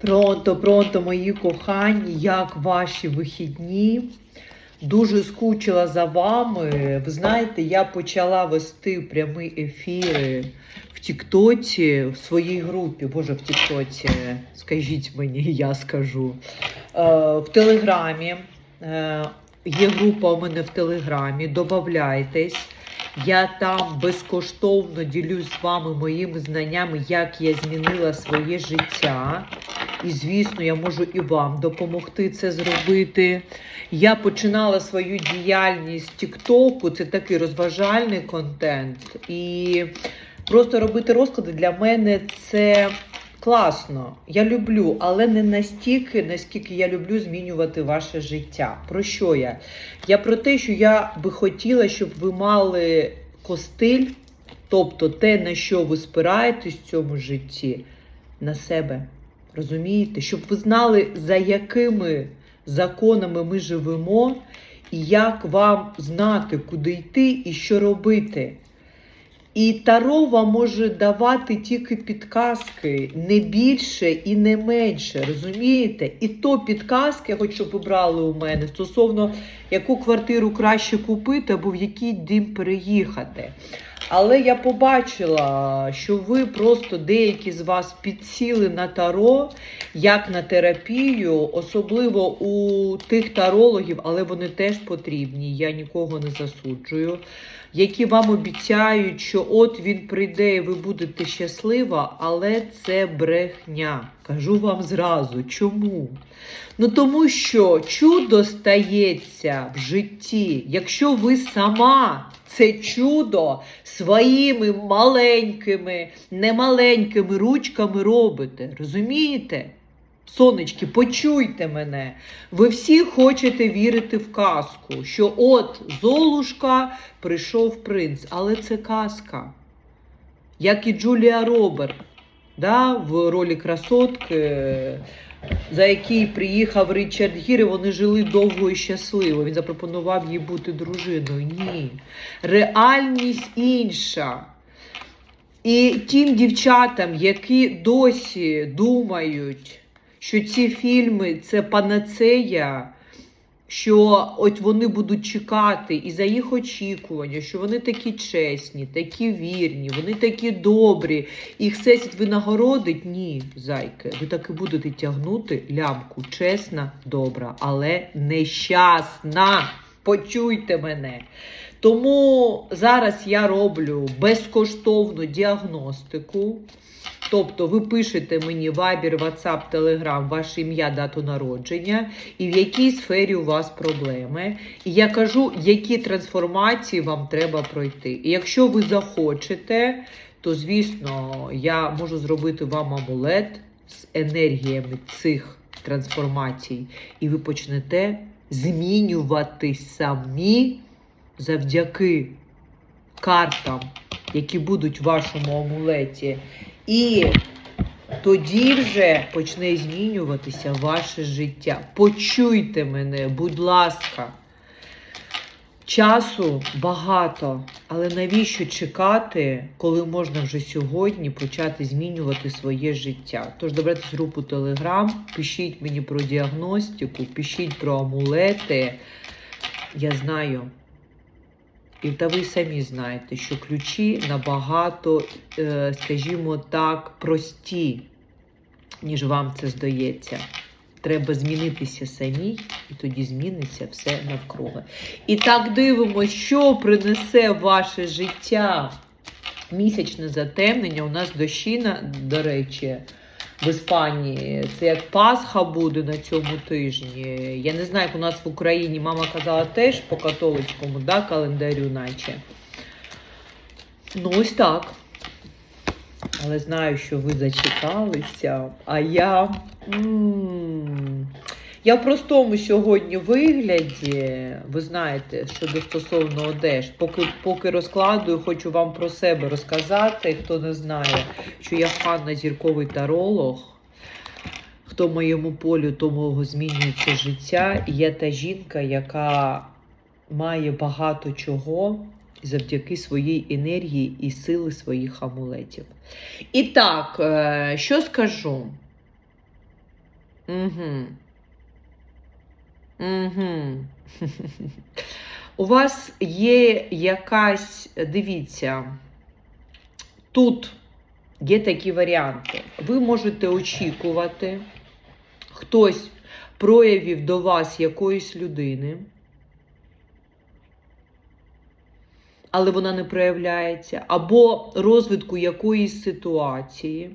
Пронто, пронто, мої кохані, як ваші вихідні? Дуже скучила за вами. Ви знаєте, я почала вести прямі ефіри в Тіктоці, в своїй групі, боже, в Тіктоці, скажіть мені, я скажу. Е, в Телеграмі. Е, є група у мене в Телеграмі, додавайтесь. Я там безкоштовно ділюсь з вами моїми знаннями, як я змінила своє життя. І, звісно, я можу і вам допомогти це зробити. Я починала свою діяльність Тіктоку, це такий розважальний контент. І просто робити розклади для мене це класно. Я люблю, але не настільки, наскільки я люблю змінювати ваше життя. Про що я? Я про те, що я би хотіла, щоб ви мали костиль, тобто те, на що ви спираєтесь в цьому житті, на себе. Розумієте? Щоб ви знали, за якими законами ми живемо, і як вам знати, куди йти і що робити. І Таро вам може давати тільки підказки, не більше і не менше. Розумієте? І то підказки, хоч щоб ви брали у мене, стосовно яку квартиру краще купити або в який дім переїхати. Але я побачила, що ви просто деякі з вас підсіли на таро, як на терапію, особливо у тих тарологів, але вони теж потрібні. Я нікого не засуджую. Які вам обіцяють, що от він прийде і ви будете щаслива, але це брехня. Кажу вам зразу. Чому? Ну тому що чудо стається в житті, якщо ви сама це чудо своїми маленькими, немаленькими ручками робите. Розумієте? Сонечки, почуйте мене. Ви всі хочете вірити в казку, що от Золушка прийшов принц, але це казка. Як і Джулія Роберт да, в ролі красотки, за який приїхав Річард Гір, і вони жили довго і щасливо. Він запропонував їй бути дружиною. Ні. Реальність інша. І тим дівчатам, які досі думають, що ці фільми це панацея, що от вони будуть чекати і за їх очікування, що вони такі чесні, такі вірні, вони такі добрі, їх всесвіт винагородить. Ні, зайки, ви таки будете тягнути лямку, чесна, добра, але нещасна. Почуйте мене. Тому зараз я роблю безкоштовну діагностику. Тобто ви пишете мені Viber, WhatsApp, Telegram, ваше ім'я, дату народження, і в якій сфері у вас проблеми. І я кажу, які трансформації вам треба пройти. І якщо ви захочете, то звісно я можу зробити вам амулет з енергіями цих трансформацій, і ви почнете змінювати самі завдяки картам, які будуть в вашому амулеті. І тоді вже почне змінюватися ваше життя. Почуйте мене, будь ласка. Часу багато, але навіщо чекати, коли можна вже сьогодні почати змінювати своє життя? Тож добрати групу Телеграм, пишіть мені про діагностику, пишіть про амулети. Я знаю. І та ви самі знаєте, що ключі набагато, е, скажімо так, прості, ніж вам це здається. Треба змінитися самій, і тоді зміниться все навкруги. І так дивимося, що принесе ваше життя. Місячне затемнення. У нас дощина, до речі, в Іспанії. Це як Пасха буде на цьому тижні. Я не знаю, як у нас в Україні мама казала теж по католицькому да, календарю, наче. Ну, ось так. Але знаю, що ви зачекалися, а я. м я в простому сьогодні вигляді, ви знаєте, що стосовно одеж, поки поки розкладую, хочу вам про себе розказати, хто не знає, що я фанна зірковий таролог. Хто моєму полю, тому змінюється життя. І я та жінка, яка має багато чого завдяки своїй енергії і сили своїх амулетів. І так, е, що скажу? Угу. Угу. У вас є якась, дивіться, тут є такі варіанти. Ви можете очікувати хтось проявів до вас якоїсь людини, але вона не проявляється, або розвитку якоїсь ситуації.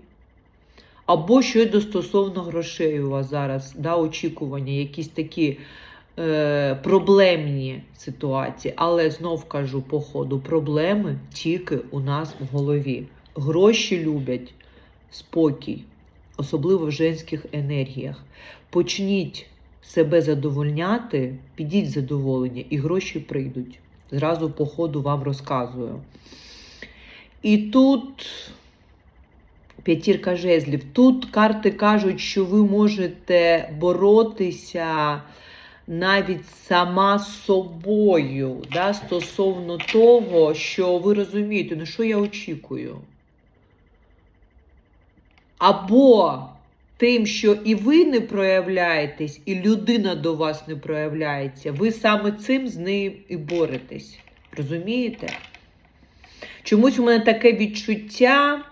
Або щось стосовно грошей у вас зараз, да, очікування, якісь такі е, проблемні ситуації. Але знов кажу, по ходу, проблеми тільки у нас в голові. Гроші люблять спокій, особливо в женських енергіях. Почніть себе задовольняти, підіть задоволення, і гроші прийдуть. Зразу по ходу вам розказую. І тут. П'ятірка жезлів. Тут карти кажуть, що ви можете боротися навіть сама собою, да, стосовно того, що ви розумієте, ну що я очікую. Або тим, що і ви не проявляєтесь, і людина до вас не проявляється, ви саме цим з нею і боретесь. Розумієте? Чомусь у мене таке відчуття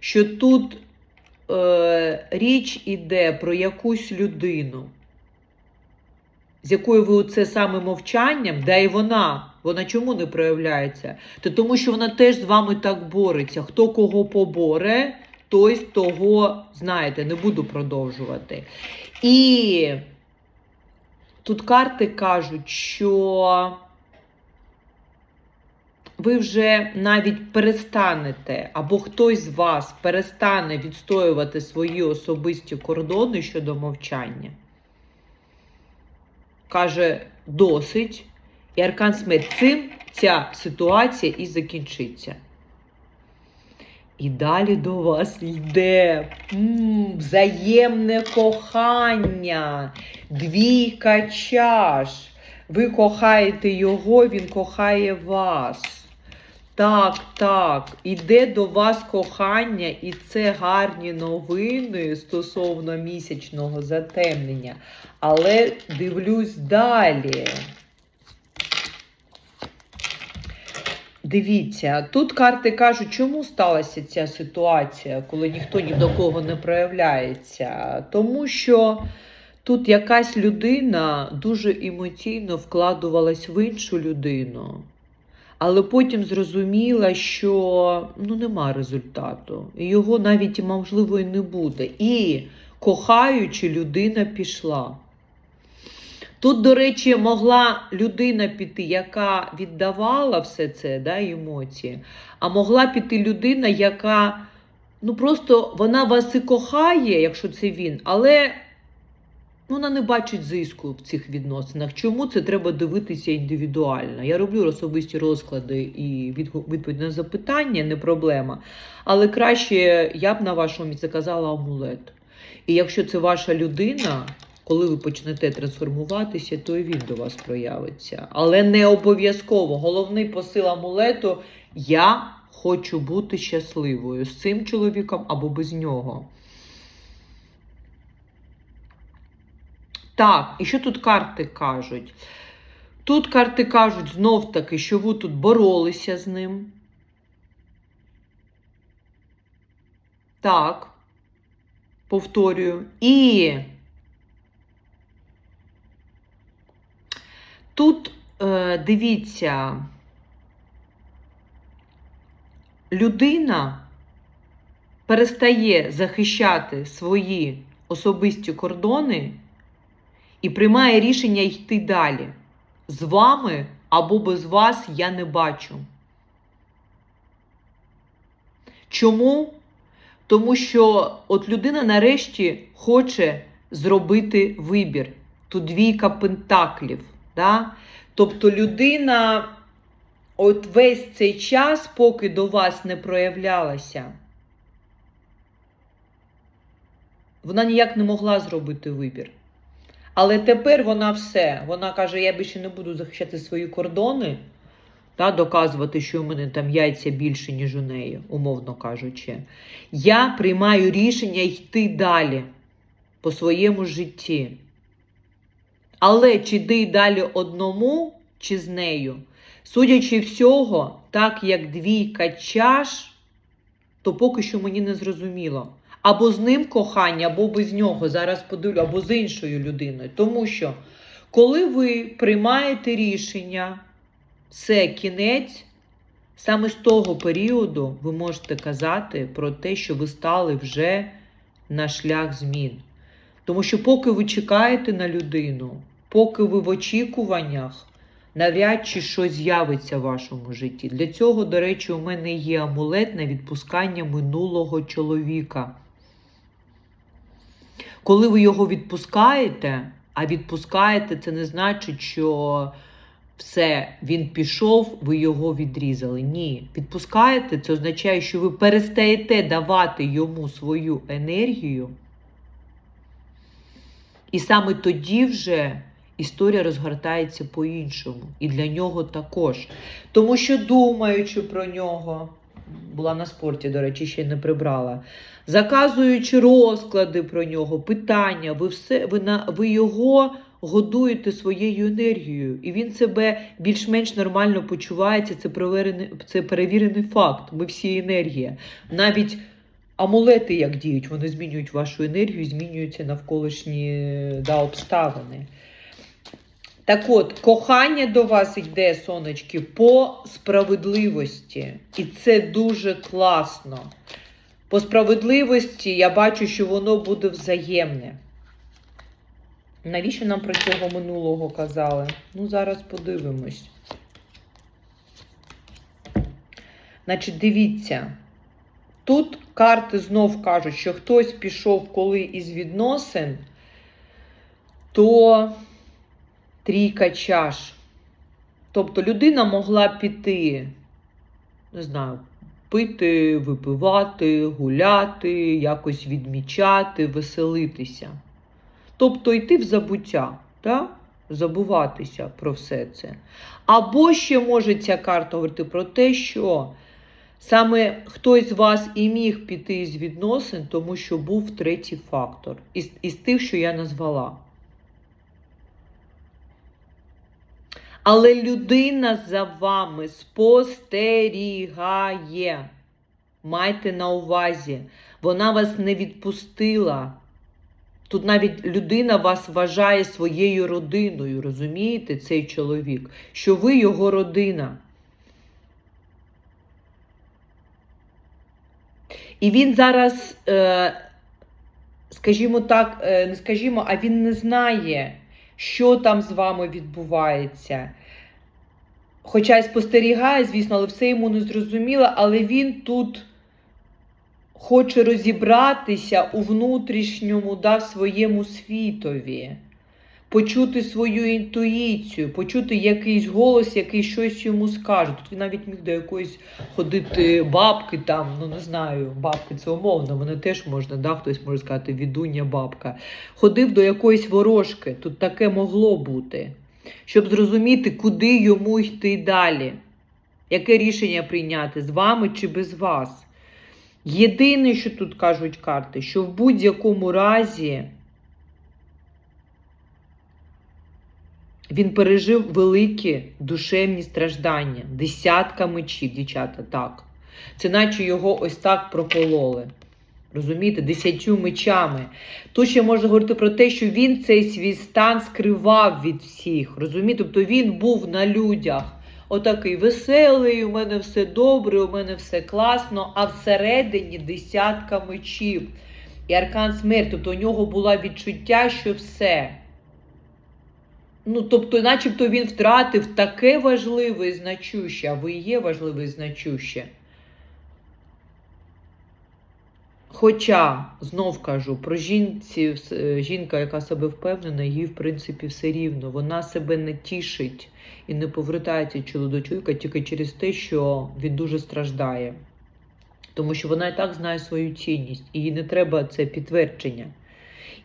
що тут е, річ іде про якусь людину, з якою ви це саме мовчанням, да і вона, вона чому не проявляється? То тому що вона теж з вами так бореться. Хто кого поборе, той з того, знаєте, не буду продовжувати. І тут карти кажуть, що ви вже навіть перестанете, або хтось з вас перестане відстоювати свої особисті кордони щодо мовчання. Каже, досить. І Аркан Смерть цим ця ситуація і закінчиться. І далі до вас йде м, взаємне кохання, двійка чаш. Ви кохаєте його, він кохає вас. Так, так, іде до вас кохання, і це гарні новини стосовно місячного затемнення. Але дивлюсь далі. Дивіться, тут карти кажуть, чому сталася ця ситуація, коли ніхто ні до кого не проявляється. Тому що тут якась людина дуже емоційно вкладувалась в іншу людину але потім зрозуміла, що ну, нема результату. Його навіть, можливо, і не буде. І кохаючи, людина пішла. Тут, до речі, могла людина піти, яка віддавала все це да, емоції, а могла піти людина, яка ну просто вона вас і кохає, якщо це він, але вона не бачить зиску в цих відносинах. Чому це треба дивитися індивідуально? Я роблю особисті розклади і відповідь на запитання, не проблема. Але краще я б на вашому місці казала амулет. І якщо це ваша людина, коли ви почнете трансформуватися, то і він до вас проявиться. Але не обов'язково. Головний посил амулету я хочу бути щасливою з цим чоловіком або без нього. Так, і що тут карти кажуть? Тут карти кажуть знов таки, що ви тут боролися з ним. Так, повторюю. І тут е, дивіться, людина перестає захищати свої особисті кордони і приймає рішення йти далі. З вами або без вас я не бачу. Чому? Тому що от людина нарешті хоче зробити вибір. Тут двійка пентаклів. Да? Тобто людина от весь цей час, поки до вас не проявлялася, вона ніяк не могла зробити вибір. Але тепер вона все. Вона каже: я більше не буду захищати свої кордони, та, доказувати, що у мене там яйця більше, ніж у неї, умовно кажучи. Я приймаю рішення йти далі. по своєму житті. Але чи йди далі одному, чи з нею? Судячи всього, так як двійка чаш, то поки що мені не зрозуміло. Або з ним кохання, або без нього. Зараз подивлю, або з іншою людиною. Тому що, коли ви приймаєте рішення, це кінець, саме з того періоду ви можете казати про те, що ви стали вже на шлях змін. Тому що поки ви чекаєте на людину, поки ви в очікуваннях, навряд чи щось з'явиться в вашому житті. Для цього, до речі, у мене є амулет на відпускання минулого чоловіка. Коли ви його відпускаєте, а відпускаєте, це не значить, що все, він пішов, ви його відрізали. Ні. Відпускаєте, це означає, що ви перестаєте давати йому свою енергію. І саме тоді вже історія розгортається по-іншому. І для нього також. Тому що, думаючи про нього, була на спорті, до речі, ще не прибрала. Заказуючи розклади про нього, питання, ви все, ви, на, ви його годуєте своєю енергією, і він себе більш-менш нормально почувається. Це перевірений, це перевірений факт. Ми всі енергія. Навіть амулети як діють, вони змінюють вашу енергію, змінюються навколишні да, обставини. Так от, кохання до вас йде, сонечки, по справедливості. І це дуже класно. По справедливості я бачу, що воно буде взаємне. Навіщо нам про цього минулого казали? Ну, зараз подивимось. Значить, дивіться. Тут карти знов кажуть, що хтось пішов коли із відносин, то трійка чаш. Тобто людина могла піти, не знаю, пити, випивати, гуляти, якось відмічати, веселитися. Тобто йти в забуття, так? забуватися про все це. Або ще може ця карта говорити про те, що саме хтось з вас і міг піти з відносин, тому що був третій фактор із, із тих, що я назвала. Але людина за вами спостерігає. Майте на увазі, вона вас не відпустила. Тут навіть людина вас вважає своєю родиною, розумієте, цей чоловік, що ви його родина. І він зараз, е, скажімо так, е, не скажімо, а він не знає, що там з вами відбувається. Хоча й спостерігає, звісно, але все йому не зрозуміло, але він тут хоче розібратися у внутрішньому да, своєму світові, почути свою інтуїцію, почути якийсь голос, який щось йому скаже. Тут він навіть міг до якоїсь ходити бабки там, ну не знаю, бабки це умовно, вони теж можна, да, хтось може сказати, відуня бабка. Ходив до якоїсь ворожки, тут таке могло бути, щоб зрозуміти, куди йому йти далі. Яке рішення прийняти з вами чи без вас? Єдине, що тут кажуть карти, що в будь-якому разі він пережив великі душевні страждання, десятка мечів, дівчата, так. Це наче його ось так прокололи. Розумієте, десятью мечами. Тут ще можна говорити про те, що він цей свій стан скривав від всіх. Розумієте? Тобто він був на людях. Отакий веселий, у мене все добре, у мене все класно, а всередині десятка мечів. І аркан смерті, тобто у нього було відчуття, що все. Ну, тобто, начебто він втратив таке важливе і значуще, а ви є важливе і значуще. Хоча, знов кажу, про жінці, е, жінка, яка себе впевнена, їй, в принципі, все рівно. Вона себе не тішить і не повертається до чоловіка тільки через те, що він дуже страждає. Тому що вона і так знає свою цінність, і їй не треба це підтвердження.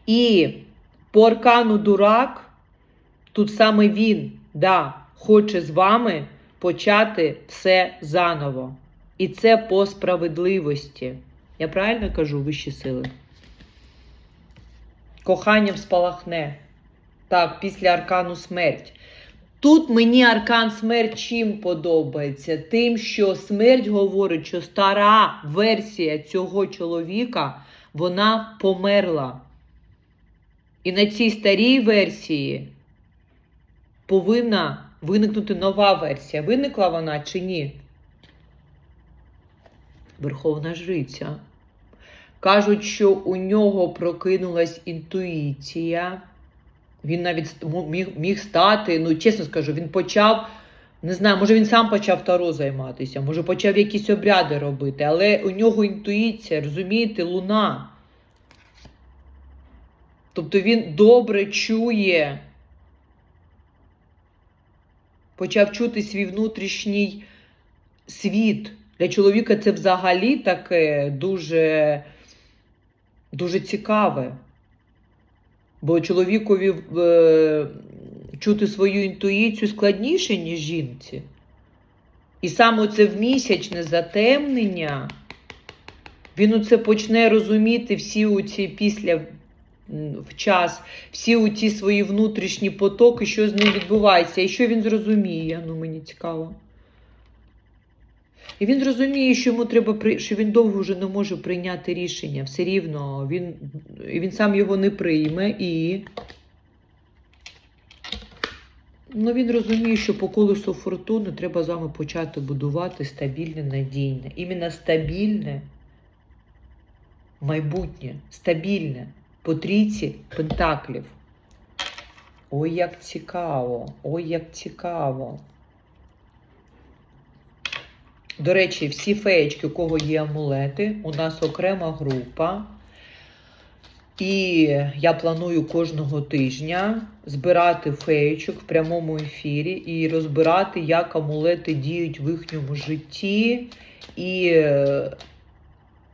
І по аркану дурак, тут саме він да, хоче з вами почати все заново. І це по справедливості. Я правильно кажу вищі сили? Коханням спалахне. Так, після аркану смерть. Тут мені аркан смерть чим подобається? Тим, що смерть говорить, що стара версія цього чоловіка вона померла. І на цій старій версії повинна виникнути нова версія. Виникла вона чи ні? Верховна Жриця. Кажуть, що у нього прокинулась інтуїція. Він навіть міг, міг стати, ну чесно скажу, він почав, не знаю, може він сам почав таро займатися, може почав якісь обряди робити, але у нього інтуїція, розумієте, луна. Тобто він добре чує, почав чути свій внутрішній світ. Для чоловіка це взагалі таке дуже, дуже цікаве. Бо чоловікові е, чути свою інтуїцію складніше, ніж жінці. І саме це в місячне затемнення, він оце почне розуміти всі оці після в час, всі оці свої внутрішні потоки, що з ним відбувається, і що він зрозуміє. Ну, мені цікаво. І він зрозуміє, що йому треба що він довго вже не може прийняти рішення. Все рівно він, він сам його не прийме і. Ну, він розуміє, що по колесу фортуни треба з вами почати будувати стабільне, надійне. Іменно стабільне майбутнє, стабільне по трійці пентаклів. Ой, як цікаво! Ой, як цікаво! До речі, всі феєчки, у кого є амулети, у нас окрема група. І я планую кожного тижня збирати феєчок в прямому ефірі і розбирати, як амулети діють в їхньому житті. І е,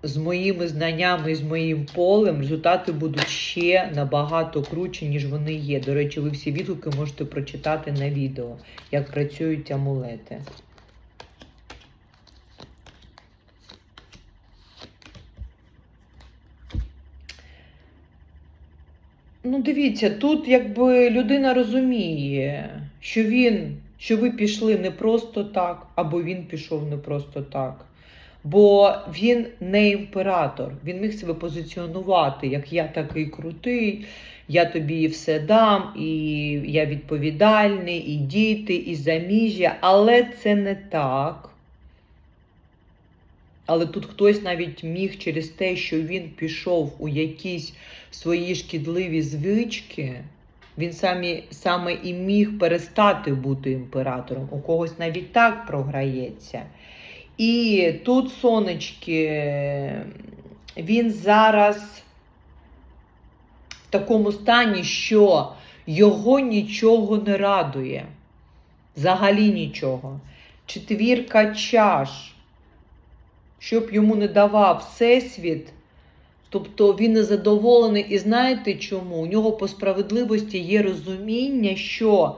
з моїми знаннями і з моїм полем результати будуть ще набагато круче, ніж вони є. До речі, ви всі відгуки можете прочитати на відео, як працюють амулети. Ну, дивіться, тут якби людина розуміє, що він, що ви пішли не просто так, або він пішов не просто так. Бо він не імператор, він міг себе позиціонувати, як я такий крутий, я тобі все дам, і я відповідальний, і діти, і заміжжя, але це не так. Але тут хтось навіть міг через те, що він пішов у якісь свої шкідливі звички, він самі, саме і міг перестати бути імператором. У когось навіть так програється. І тут, сонечки, він зараз в такому стані, що його нічого не радує. Взагалі нічого. Четвірка чаш щоб йому не давав Всесвіт, тобто він незадоволений. І знаєте чому? У нього по справедливості є розуміння, що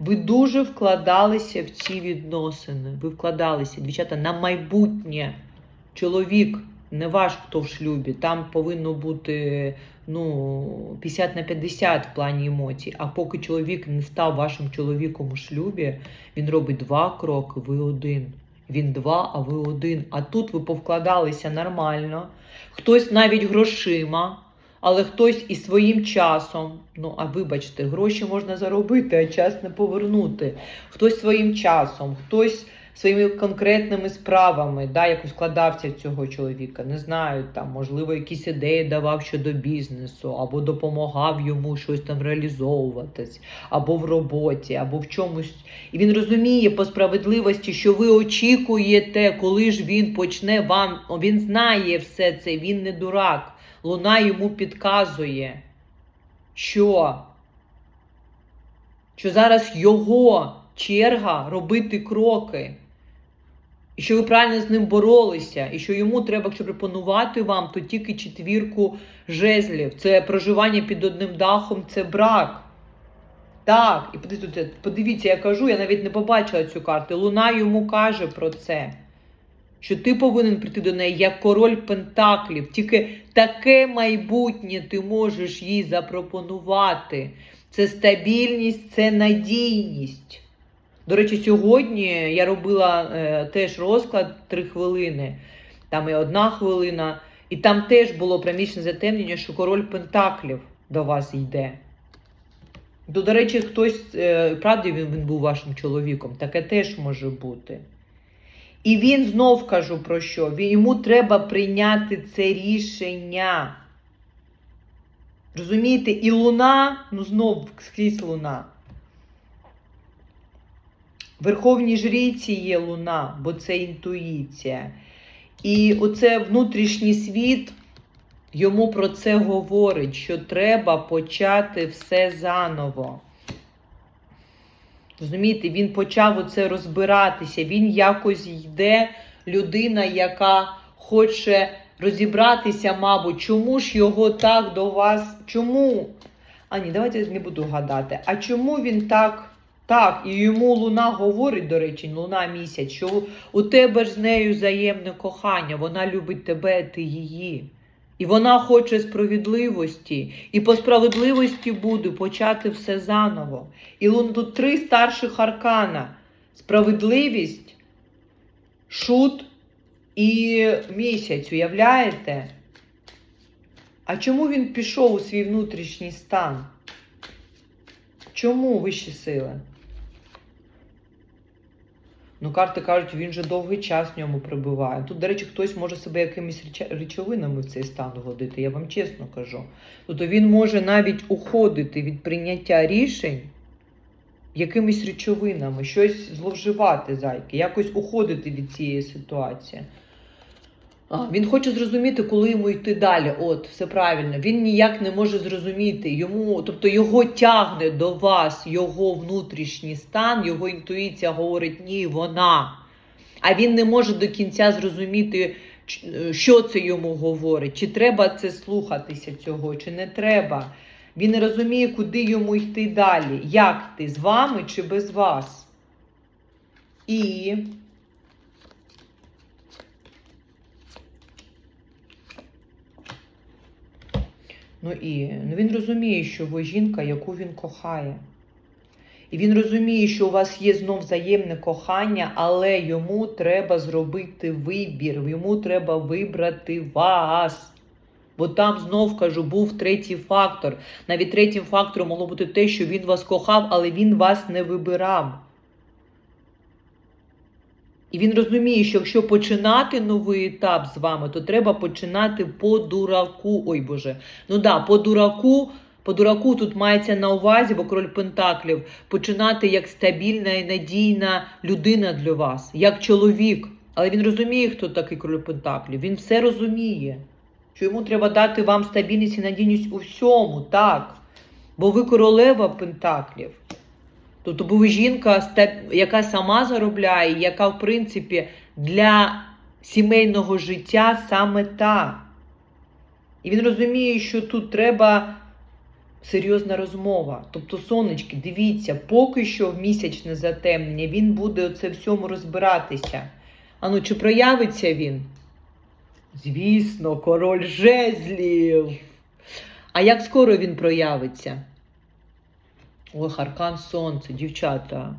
ви дуже вкладалися в ці відносини. Ви вкладалися, дівчата, на майбутнє. Чоловік, не ваш, хто в шлюбі, там повинно бути ну, 50 на 50 в плані емоцій. А поки чоловік не став вашим чоловіком у шлюбі, він робить два кроки, ви один. Він два, а ви один. А тут ви повкладалися нормально. Хтось навіть грошима, але хтось і своїм часом. Ну, а вибачте, гроші можна заробити, а час не повернути. Хтось своїм часом, хтось своїми конкретними справами, да, якось вкладався в цього чоловіка. Не знаю, там, можливо, якісь ідеї давав щодо бізнесу, або допомагав йому щось там реалізовуватись, або в роботі, або в чомусь. І він розуміє по справедливості, що ви очікуєте, коли ж він почне вам. Він знає все це, він не дурак. Луна йому підказує, що, що зараз його черга робити кроки. І що ви правильно з ним боролися, і що йому треба, якщо пропонувати вам, то тільки четвірку жезлів. Це проживання під одним дахом, це брак. Так, і подивіться, подивіться, я кажу, я навіть не побачила цю карту. Луна йому каже про це. Що ти повинен прийти до неї як король Пентаклів. Тільки таке майбутнє ти можеш їй запропонувати. Це стабільність, це надійність. До речі, сьогодні я робила е, теж розклад 3 хвилини, там і одна хвилина, і там теж було проміжне затемнення, що король Пентаклів до вас йде. То, до речі, хтось, е, правді він, він був вашим чоловіком, таке теж може бути. І він знов кажу про що? Йому треба прийняти це рішення. Розумієте, і луна, ну знов скрізь луна. В Верховній жріці є луна, бо це інтуїція. І оце внутрішній світ йому про це говорить, що треба почати все заново. Розумієте, він почав оце розбиратися. Він якось йде, людина, яка хоче розібратися, мабуть, чому ж його так до вас. Чому? А ні, давайте не буду гадати. А чому він так? Так, і йому луна говорить, до речі, луна місяць, що у тебе ж з нею взаємне кохання, вона любить тебе, ти її. І вона хоче справедливості. І по справедливості буде почати все заново. І тут три старших аркана: справедливість, шут і місяць. Уявляєте? А чому він пішов у свій внутрішній стан? Чому вищі сили? Ну, карти кажуть, він вже довгий час в ньому прибуває. Тут, до речі, хтось може себе якимись речовинами в цей стан вводити, я вам чесно кажу. Тобто він може навіть уходити від прийняття рішень якимись речовинами, щось зловживати зайки, якось уходити від цієї ситуації. Він хоче зрозуміти, коли йому йти далі. От, все правильно. Він ніяк не може зрозуміти. Йому, тобто його тягне до вас, його внутрішній стан, його інтуїція говорить ні, вона. А він не може до кінця зрозуміти, е, що це йому говорить. Чи треба це слухатися цього, чи не треба. Він не розуміє, куди йому йти далі. Як ти з вами чи без вас? І Ну і ну він розуміє, що ви жінка, яку він кохає. І він розуміє, що у вас є знов взаємне кохання, але йому треба зробити вибір, йому треба вибрати вас. Бо там знов кажу, був третій фактор. Навіть третім фактором могло бути те, що він вас кохав, але він вас не вибирав. І він розуміє, що якщо починати новий етап з вами, то треба починати по дураку. Ой Боже, ну да, по дураку. По дураку тут мається на увазі, бо король Пентаклів починати як стабільна і надійна людина для вас, як чоловік. Але він розуміє, хто такий король Пентаклів. Він все розуміє, що йому треба дати вам стабільність і надійність у всьому, так. Бо ви королева Пентаклів. Тобто, бо ви жінка, яка сама заробляє, яка, в принципі, для сімейного життя саме та. І він розуміє, що тут треба серйозна розмова. Тобто, сонечки, дивіться, поки що в місячне затемнення він буде оце всьому розбиратися. А ну, чи проявиться він? Звісно, король жезлів. А як скоро він проявиться? Ох, аркан сонце, дівчата.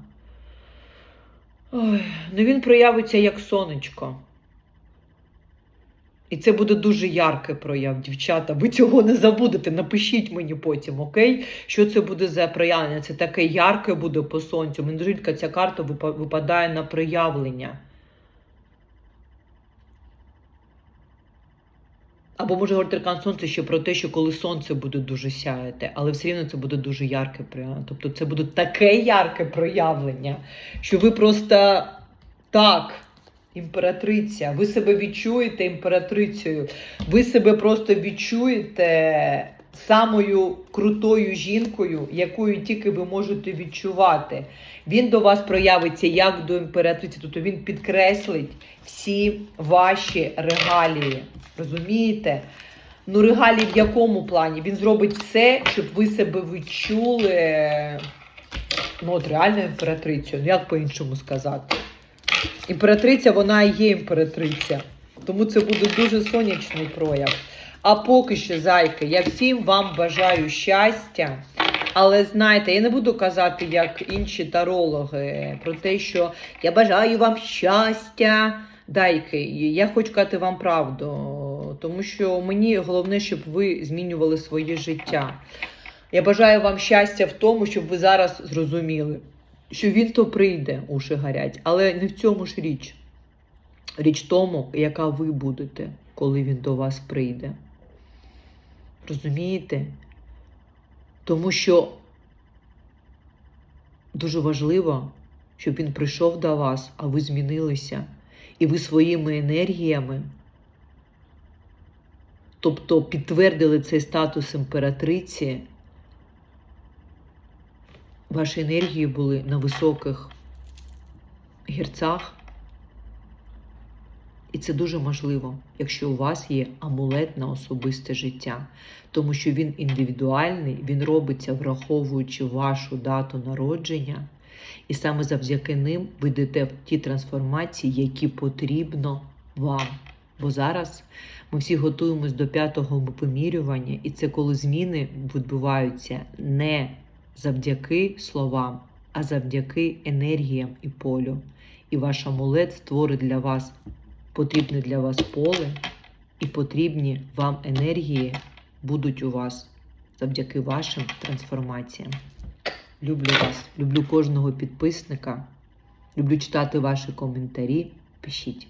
Ой, ну він проявиться як сонечко. І це буде дуже яркий прояв, дівчата. Ви цього не забудете. Напишіть мені потім, окей? Що це буде за проявлення? Це таке ярке буде по сонцю. Мені жінка, ця карта випадає на проявлення. Або може говорити аркан сонця ще про те, що коли сонце буде дуже сяяти, але все рівно це буде дуже ярке проявлення. Тобто це буде таке ярке проявлення, що ви просто так, імператриця, ви себе відчуєте імператрицею, ви себе просто відчуєте самою крутою жінкою, якою тільки ви можете відчувати. Він до вас проявиться як до імператриці, тобто він підкреслить всі ваші регалії. Розумієте? Ну, регалії в якому плані? Він зробить все, щоб ви себе відчули ну, от реально імператрицею. Ну, як по-іншому сказати? Імператриця, вона і є імператриця. Тому це буде дуже сонячний прояв. А поки що, зайки, я всім вам бажаю щастя. Але знаєте, я не буду казати, як інші тарологи, про те, що я бажаю вам щастя. Дайки, я хочу казати вам правду, тому що мені головне, щоб ви змінювали своє життя. Я бажаю вам щастя в тому, щоб ви зараз зрозуміли, що він то прийде, уші гарять, але не в цьому ж річ. Річ тому, яка ви будете, коли він до вас прийде. Розумієте? Тому що дуже важливо, щоб він прийшов до вас, а ви змінилися. І ви своїми енергіями, тобто підтвердили цей статус імператриці, ваші енергії були на високих гірцах. І це дуже можливо, якщо у вас є амулет на особисте життя, тому що він індивідуальний, він робиться, враховуючи вашу дату народження, і саме завдяки ним ви йдете в ті трансформації, які потрібно вам. Бо зараз ми всі готуємось до п'ятого вимірювання, і це коли зміни відбуваються не завдяки словам, а завдяки енергіям і полю. І ваш амулет створить для вас потрібне для вас поле, і потрібні вам енергії будуть у вас завдяки вашим трансформаціям. Люблю вас, люблю кожного підписника, люблю читати ваші коментарі. Пишіть.